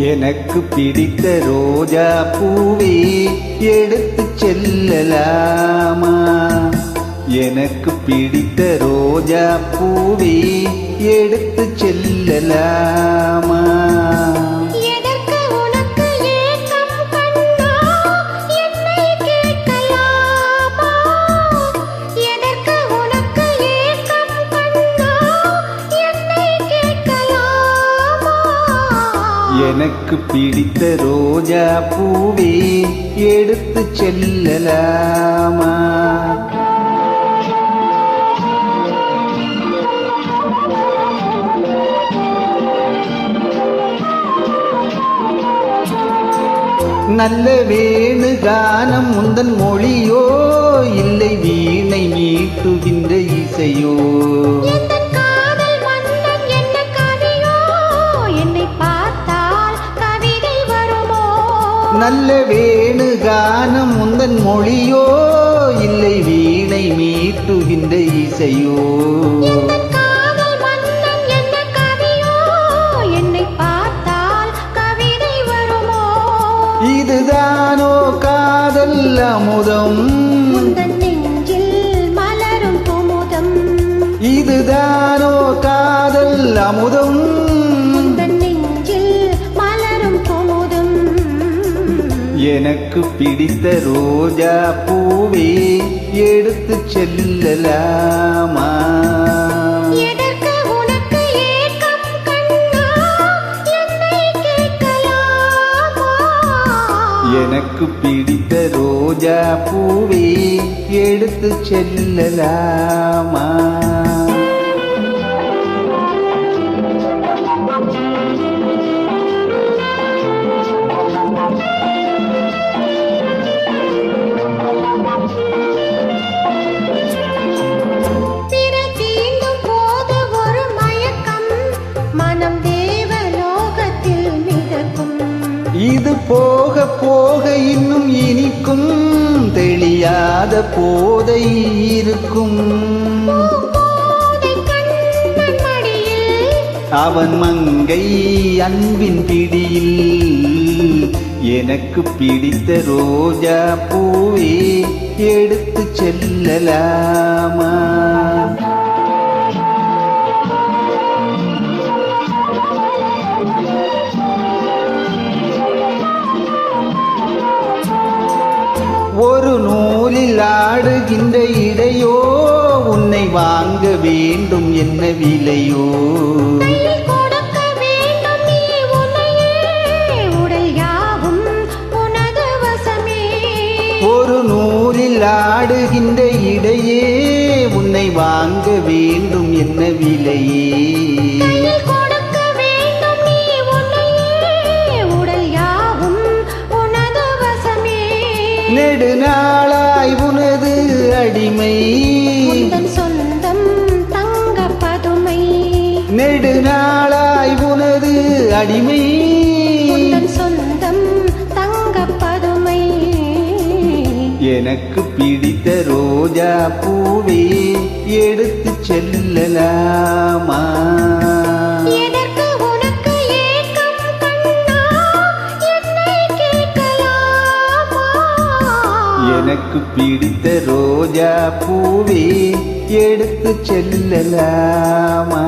எனக்கு பிடித்த ரோஜா பூவே எடுத்து செல்லலாமா? எனக்கு பிடித்த ரோஜா பூவே எடுத்து செல்லலாமா? எனக்கு பிடித்த ரோஜா பூவே எடுத்து செல்லலாமா? நல்ல வேணு கானம் முந்தன் மொழியோ இல்லை வீணை மீட்டுகின்ற இசையோ. நல்ல வேணு கானம் முந்தன் மொழியோ இல்லை வீணை மீட்டுகின்ற இசையோ. இதுதானோ காதல் அமுதம்? உந்தன் இதுதானோ காதல் அமுதம்? எனக்கு பிடித்த ரோஜா பூவே எடுத்து செல்லலாமா? எனக்கு பிடித்த ரோஜா பூவே எடுத்து செல்லலாமா? போக போக இன்னும் இனிக்கும் தெளியாத போதை இருக்கும். அவன் மங்கை அன்பின் பிடியில் எனக்கு பிடித்த ரோஜா பூவே எடுத்து செல்லலாமா? நூலில் ஆடுகின்ற இடையோ உன்னை வாங்க வேண்டும் என்ன விலையோ. ஒரு நூலில் ஆடுகின்ற இடையே உன்னை வாங்க வேண்டும் என்ன விலையே. உந்தன் சொந்தம் தங்க பதுமை. நெடுநாளாய் உனது அடிமை. சொந்தம் தங்க பதுமை. எனக்கு பிடித்த ரோஜா பூவே எடுத்து செல்லலாமா? எனக்கு பிடித்த ரோஜா பூவே எடுத்து செல்லலாமா?